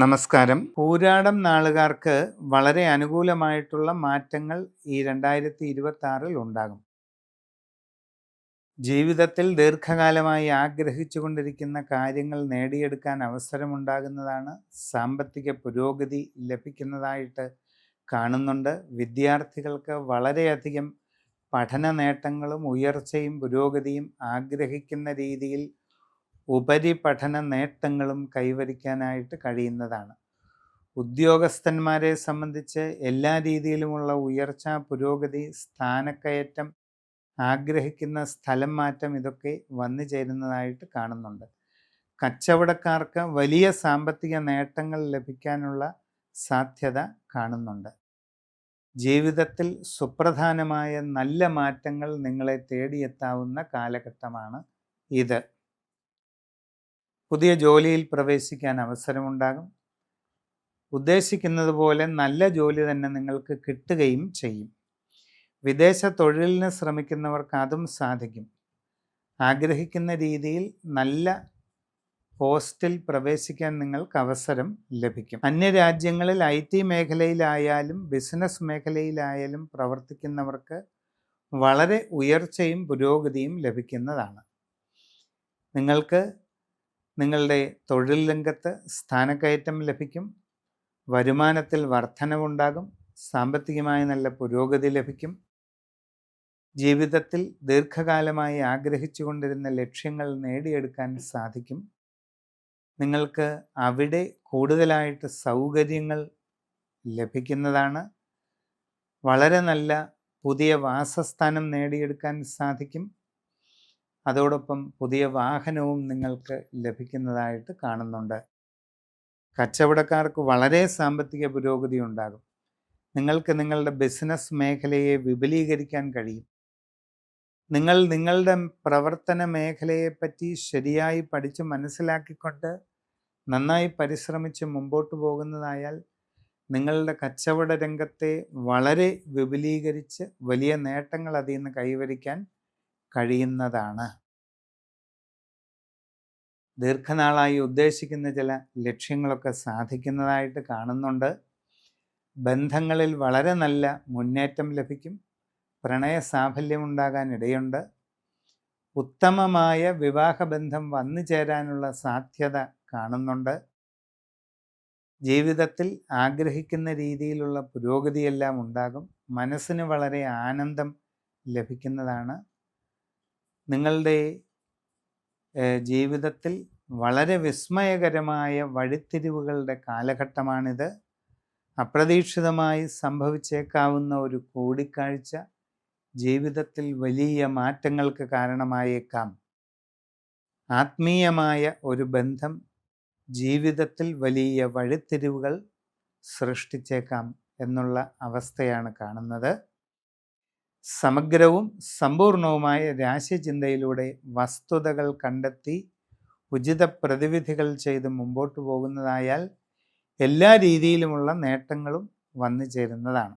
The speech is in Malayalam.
നമസ്കാരം. പൂരാടം നാളുകാർക്ക് വളരെ അനുകൂലമായിട്ടുള്ള മാറ്റങ്ങൾ ഈ രണ്ടായിരത്തി ഇരുപത്തി ആറിൽ ഉണ്ടാകും. ജീവിതത്തിൽ ദീർഘകാലമായി ആഗ്രഹിച്ചു കൊണ്ടിരിക്കുന്ന കാര്യങ്ങൾ നേടിയെടുക്കാൻ അവസരമുണ്ടാകുന്നതാണ് സാമ്പത്തിക പുരോഗതി ലഭിക്കുന്നതായിട്ട് കാണുന്നുണ്ട്. വിദ്യാർത്ഥികൾക്ക് വളരെയധികം പഠന നേട്ടങ്ങളും ഉയർച്ചയും പുരോഗതിയും ആഗ്രഹിക്കുന്ന രീതിയിൽ ഉപരിപഠന നേട്ടങ്ങളും കൈവരിക്കാനായിട്ട് കഴിയുന്നതാണ്. ഉദ്യോഗസ്ഥന്മാരെ സംബന്ധിച്ച് എല്ലാ രീതിയിലുമുള്ള ഉയർച്ച പുരോഗതി സ്ഥാനക്കയറ്റം ആഗ്രഹിക്കുന്ന സ്ഥലം മാറ്റം ഇതൊക്കെ വന്നു ചേരുന്നതായിട്ട് കാണുന്നുണ്ട്. കച്ചവടക്കാർക്ക് വലിയ സാമ്പത്തിക നേട്ടങ്ങൾ ലഭിക്കാനുള്ള സാധ്യത കാണുന്നുണ്ട്. ജീവിതത്തിൽ സുപ്രധാനമായ നല്ല മാറ്റങ്ങൾ നിങ്ങളെ തേടിയെത്താവുന്ന കാലഘട്ടമാണ് ഇത്. പുതിയ ജോലിയിൽ പ്രവേശിക്കാൻ അവസരമുണ്ടാകും. ഉദ്ദേശിക്കുന്നത് പോലെ നല്ല ജോലി തന്നെ നിങ്ങൾക്ക് കിട്ടുകയും ചെയ്യും. വിദേശ തൊഴിലിന് ശ്രമിക്കുന്നവർക്ക് അതും സാധിക്കും. ആഗ്രഹിക്കുന്ന രീതിയിൽ നല്ല പോസ്റ്റിൽ പ്രവേശിക്കാൻ നിങ്ങൾക്ക് അവസരം ലഭിക്കും. അന്യരാജ്യങ്ങളിൽ ഐ ടി മേഖലയിലായാലും ബിസിനസ് മേഖലയിലായാലും പ്രവർത്തിക്കുന്നവർക്ക് വളരെ ഉയർച്ചയും പുരോഗതിയും ലഭിക്കുന്നതാണ്. നിങ്ങൾക്ക് നിങ്ങളുടെ തൊഴിൽ രംഗത്ത് സ്ഥാനക്കയറ്റം ലഭിക്കും. വരുമാനത്തിൽ വർധനവുണ്ടാകും. സാമ്പത്തികമായി നല്ല പുരോഗതി ലഭിക്കും. ജീവിതത്തിൽ ദീർഘകാലമായി ആഗ്രഹിച്ചുകൊണ്ടിരുന്ന ലക്ഷ്യങ്ങൾ നേടിയെടുക്കാൻ സാധിക്കും. നിങ്ങൾക്ക് അവിടെ കൂടുതലായിട്ട് സൗകര്യങ്ങൾ ലഭിക്കുന്നതാണ്. വളരെ നല്ല പുതിയ വാസസ്ഥാനം നേടിയെടുക്കാൻ സാധിക്കും. അതോടൊപ്പം പുതിയ വാഹനവും നിങ്ങൾക്ക് ലഭിക്കുന്നതായിട്ട് കാണുന്നുണ്ട്. കച്ചവടക്കാർക്ക് വളരെ സാമ്പത്തിക പുരോഗതി ഉണ്ടാകും. നിങ്ങൾക്ക് നിങ്ങളുടെ ബിസിനസ് മേഖലയെ വിപുലീകരിക്കാൻ കഴിയും. നിങ്ങൾ നിങ്ങളുടെ പ്രവർത്തന മേഖലയെപ്പറ്റി ശരിയായി പഠിച്ച് മനസ്സിലാക്കിക്കൊണ്ട് നന്നായി പരിശ്രമിച്ച് മുമ്പോട്ട് പോകുന്നതായാൽ നിങ്ങളുടെ കച്ചവട രംഗത്തെ വളരെ വിപുലീകരിച്ച് വലിയ നേട്ടങ്ങൾ അതിൽ നിന്ന് കൈവരിക്കാൻ കഴിയുന്നതാണ്. ദീർഘനാളായി ഉദ്ദേശിക്കുന്ന ചില ലക്ഷ്യങ്ങളൊക്കെ സാധിക്കുന്നതായിട്ട് കാണുന്നുണ്ട്. ബന്ധങ്ങളിൽ വളരെ നല്ല മുന്നേറ്റം ലഭിക്കും. പ്രണയ സാഫല്യമുണ്ടാകാൻ ഇടയുണ്ട്. ഉത്തമമായ വിവാഹബന്ധം വന്നു ചേരാനുള്ള സാധ്യത കാണുന്നുണ്ട്. ജീവിതത്തിൽ ആഗ്രഹിക്കുന്ന രീതിയിലുള്ള പുരോഗതിയെല്ലാം ഉണ്ടാകും. മനസ്സിന് വളരെ ആനന്ദം ലഭിക്കുന്നതാണ്. നിങ്ങളുടെ ജീവിതത്തിൽ വളരെ വിസ്മയകരമായ വഴിത്തിരിവുകളുടെ കാലഘട്ടമാണിത്. അപ്രതീക്ഷിതമായി സംഭവിച്ചേക്കാവുന്ന ഒരു കൂടിക്കാഴ്ച ജീവിതത്തിൽ വലിയ മാറ്റങ്ങൾക്ക് കാരണമായേക്കാം. ആത്മീയമായ ഒരു ബന്ധം ജീവിതത്തിൽ വലിയ വഴിത്തിരിവുകൾ സൃഷ്ടിച്ചേക്കാം എന്നുള്ള അവസ്ഥയാണ് കാണുന്നത്. സമഗ്രവും സമ്പൂർണവുമായ രാശിചിന്തയിലൂടെ വസ്തുതകൾ കണ്ടെത്തി ഉചിത പ്രതിവിധികൾ ചെയ്ത് മുമ്പോട്ട് പോകുന്നതായാൽ എല്ലാ രീതിയിലുമുള്ള നേട്ടങ്ങളും വന്നു ചേരുന്നതാണ്